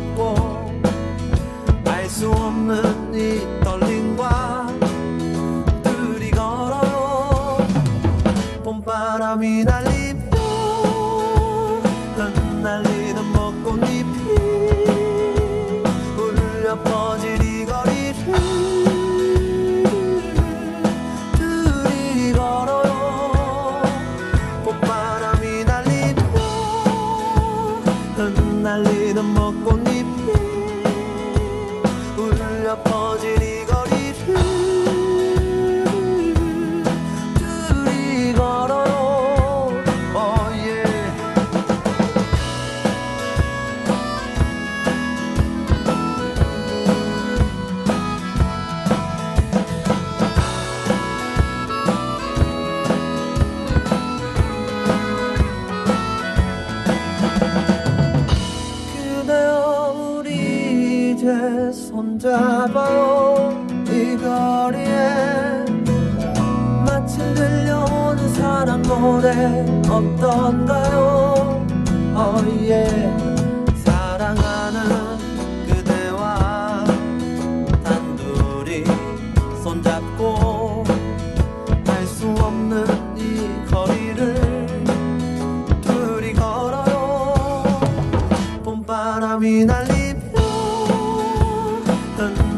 잡고 알 수 없는 이 떨림과 둘이 걸어요 봄바람이 날리 울려 퍼질 이제 손잡아요 이 거리에 마침 들려오는 사랑 노래 어떤가요? 어예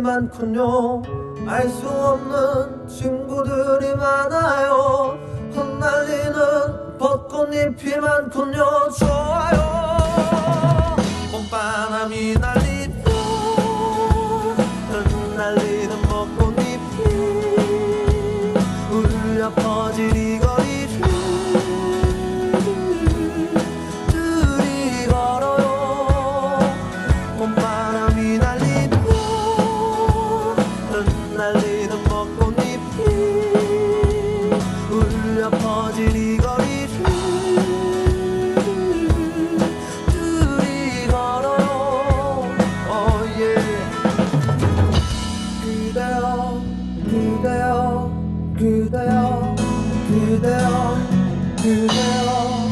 많군요. 알 수 없는 친구들이 많아요. 흩날리는 벚꽃잎이 많군요. 좋아요 퍼질 이 거리를 걸어요 oh yeah. 그대여 그대여 그대여 그대여 그대여